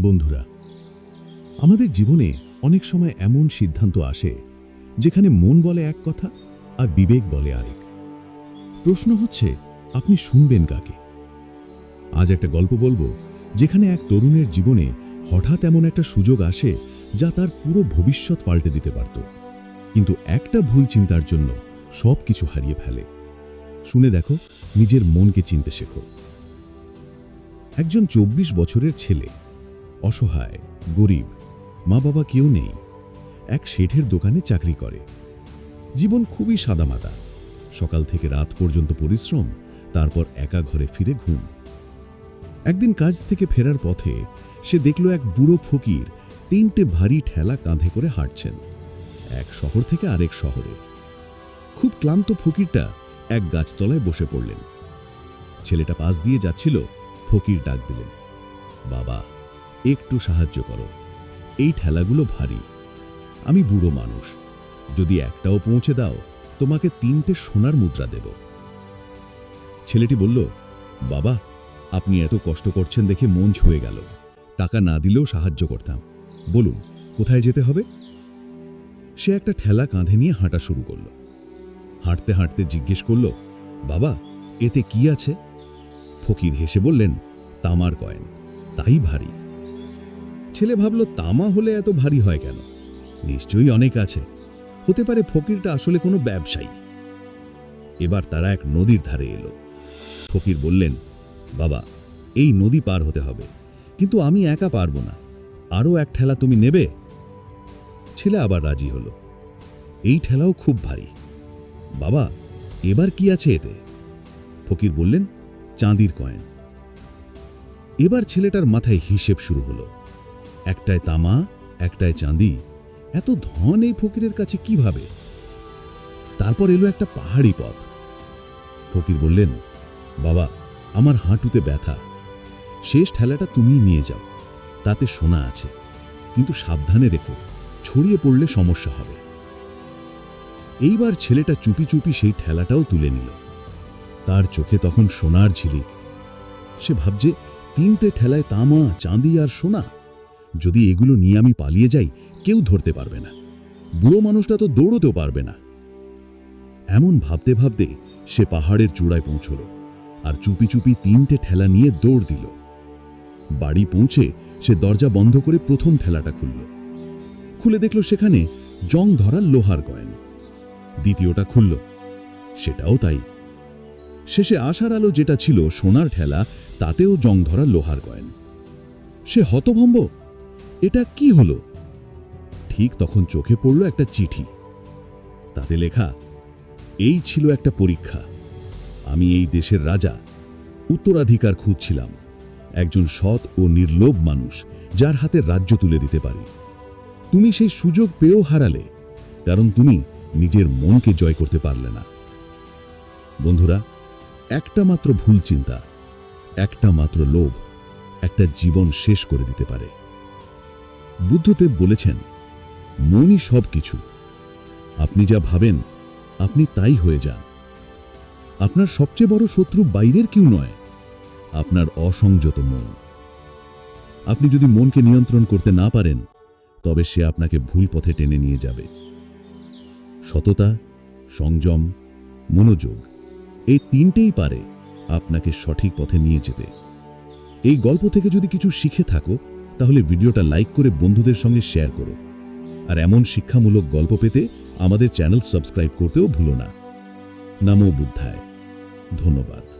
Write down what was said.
বন্ধুরা, আমাদের জীবনে অনেক সময় এমন সিদ্ধান্ত আসে যেখানে মন বলে এক কথা আর বিবেক বলে আরেক। প্রশ্ন হচ্ছে, আপনি শুনবেন কাকে? আজ একটা গল্প বলব যেখানে এক তরুণের জীবনে হঠাৎ এমন একটা সুযোগ আসে যা তার পুরো ভবিষ্যৎ পাল্টে দিতে পারত। কিন্তু একটা ভুল চিন্তার জন্য সব কিছু হারিয়ে ফেলে। শুনে দেখো, নিজের মনকে চিনতে শেখো। একজন চব্বিশ বছরের ছেলে অসহায়, গরিব মা বাবা কেউ নেই। এক শেঠের দোকানে চাকরি করে। জীবন খুবই সাদামাটা সকাল থেকে রাত পর্যন্ত পরিশ্রম, তারপর একা ঘরে ফিরে ঘুম। একদিন কাজ থেকে ফেরার পথে সে দেখল এক বুড়ো ফকির তিনটে ভারী ঠেলা কাঁধে করে হাঁটছেন, এক শহর থেকে আরেক শহরে। খুব ক্লান্ত ফকিরটা এক গাছতলায় বসে পড়লেন। ছেলেটা পাশ দিয়ে যাচ্ছিল, ফকির ডাক দিলেন, বাবা একটু সাহায্য করো। এই ঠেলাগুলো ভারী। আমি বুড়ো মানুষ। যদি একটাও পৌঁছে দাও, তোমাকে তিনটে সোনার মুদ্রা দেব। ছেলেটি বলল, বাবা, আপনি এত কষ্ট করছেন দেখে মন ছুঁয়ে গেল। টাকা না দিলেও সাহায্য করতাম। বলুন, কোথায় যেতে হবে? সে একটা ঠেলা কাঁধে নিয়ে হাঁটা শুরু করল। হাঁটতে হাঁটতে জিজ্ঞেস করল, বাবা, এতে কি আছে? ফকির হেসে বললেন, তামার কয়েন। তাই ভারী। ছেলে ভাবল, তামা হলে এত ভারী হয় কেন? নিশ্চয়ই অনেক আছে। হতে পারে ফকিরটা আসলে কোনো ব্যবসায়ী। এবার তারা এক নদীর ধারে এলো। ফকির বললেন, বাবা, এই নদী পার হতে হবে। কিন্তু আমি একা পারব না। আরও এক ঠেলা তুমি নেবে? ছেলে আবার রাজি হলো। এই ঠেলাও খুব ভারী। বাবা, এবার কি আছে এতে? ফকির বললেন, চাঁদির কয়েন। এবার ছেলেটার মাথায় হিসেব শুরু হলো। একটায় তামা একটায় চাঁদি। এত ধন এই ফকিরের কাছে কীভাবে? তারপর এলো একটা পাহাড়ি পথ। ফকির বললেন, বাবা, আমার হাঁটুতে ব্যথা। শেষ ঠেলাটা তুমিই নিয়ে যাও। তাতে সোনা আছে। কিন্তু সাবধানে রেখো, ছড়িয়ে পড়লে সমস্যা হবে। এইবার ছেলেটা চুপি চুপি সেই ঠেলাটাও তুলে নিল। তার চোখে তখন সোনার ঝিলিক। সে ভাবছে, তিনটে ঠেলায় তামা, চাঁদি আর সোনা। যদি এগুলো নিয়ে আমি পালিয়ে যাই, কেউ ধরতে পারবে না। বুড়ো মানুষটা তো দৌড়তেও পারবে না। এমন ভাবতে ভাবতে সে পাহাড়ের চূড়ায় পৌঁছল আর চুপি চুপি তিনটে ঠেলা নিয়ে দৌড় দিল। বাড়ি পৌঁছে সে দরজা বন্ধ করে প্রথম ঠেলাটা খুলল। খুলে দেখল সেখানে জং ধরা লোহার কয়েন দ্বিতীয়টা খুলল, সেটাও তাই। শেষে আশার আলো যেটা ছিল সোনার ঠেলা, তাতেও জং ধরা লোহার কয়েন সে হতভম্ব এটা কি হলো? ঠিক তখন চোখে পড়ল একটা চিঠি। তাতে লেখা, এই ছিল একটা পরীক্ষা। আমি এই দেশের রাজা, উত্তরাধিকার খুঁজছিলাম। একজন সৎ ও নির্লোভ মানুষ, যার হাতে রাজ্য তুলে দিতে পারি। তুমি সেই সুযোগ পেয়েও হারালে, কারণ তুমি নিজের মনকে জয় করতে পারলে না। বন্ধুরা, একটা মাত্র ভুল চিন্তা, একটা মাত্র লোভ, একটা জীবন শেষ করে দিতে পারে। বুদ্ধদেব বলেছেন মনই সব কিছু। আপনি যা ভাবেন, আপনি তাই হয়ে যান। আপনার সবচেয়ে বড় শত্রু বাইরের কেউ নয়, আপনার অসংযত মন। আপনি যদি মনকে নিয়ন্ত্রণ করতে না পারেন, তবে সে আপনাকে ভুল পথে টেনে নিয়ে যাবে। সততা, সংযম, মনোযোগ, এই তিনটেই পারে আপনাকে সঠিক পথে নিয়ে যেতে। এই গল্প থেকে যদি কিছু শিখে থাকো তাহলে ভিডিওটা লাইক করে বন্ধুদের সঙ্গে শেয়ার করো। আর এমন শিক্ষামূলক গল্প পেতে আমাদের চ্যানেল সাবস্ক্রাইব করতেও ভুলো না। নামো বুদ্ধায়। ধন্যবাদ।